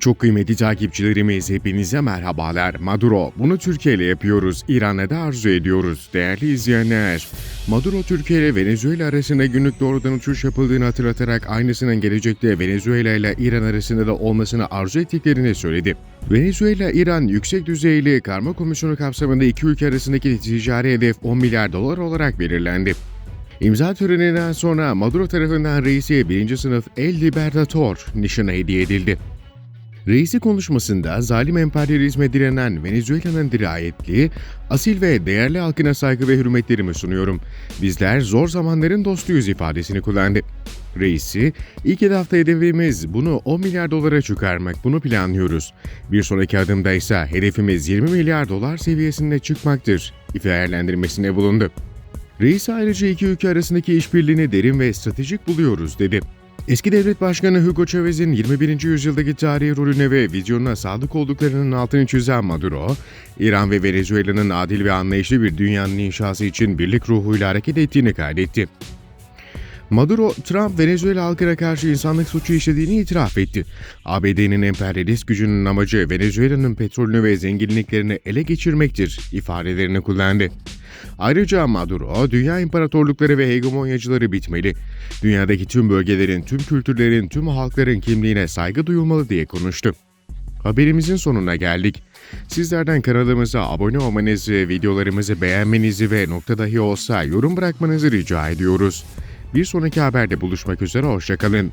Çok kıymetli takipçilerimiz hepinize merhabalar. Maduro, bunu Türkiye ile yapıyoruz. İran'a da arzu ediyoruz. Değerli izleyenler, Maduro Türkiye ile Venezuela arasında günlük doğrudan uçuş yapıldığını hatırlatarak aynısının gelecekte Venezuela ile İran arasında da olmasını arzu ettiklerini söyledi. Venezuela-İran Yüksek Düzeyli Karma Komisyonu kapsamında iki ülke arasındaki ticari hedef 10 milyar dolar olarak belirlendi. İmza töreninden sonra Maduro tarafından reisi 1. sınıf El Libertador nişanı hediye edildi. Reisi konuşmasında zalim emperyalizme direnen Venezuela'nın dirayetli, asil ve değerli halkına saygı ve hürmetlerimi sunuyorum. Bizler zor zamanların dostuyuz ifadesini kullandı. Reisi, ilk hafta hedefimiz bunu 10 milyar dolara çıkarmak, bunu planlıyoruz. Bir sonraki adımda ise hedefimiz 20 milyar dolar seviyesinde çıkmaktır, değerlendirmesinde bulundu. Reis ayrıca iki ülke arasındaki işbirliğini derin ve stratejik buluyoruz dedi. Eski devlet başkanı Hugo Chavez'in 21. yüzyıldaki tarihi rolüne ve vizyonuna sadık olduklarının altını çizen Maduro, İran ve Venezuela'nın adil ve anlayışlı bir dünyanın inşası için birlik ruhuyla hareket ettiğini kaydetti. Maduro, Trump Venezuela halkına karşı insanlık suçu işlediğini itiraf etti. ABD'nin emperyalist gücünün amacı Venezuela'nın petrolünü ve zenginliklerini ele geçirmektir ifadelerini kullandı. Ayrıca Maduro, dünya imparatorlukları ve hegemonyacıları bitmeli. Dünyadaki tüm bölgelerin, tüm kültürlerin, tüm halkların kimliğine saygı duyulmalı diye konuştu. Haberimizin sonuna geldik. Sizlerden kanalımıza abone olmanızı, videolarımızı beğenmenizi ve nokta dahi olsa yorum bırakmanızı rica ediyoruz. Bir sonraki haberde buluşmak üzere, hoşçakalın.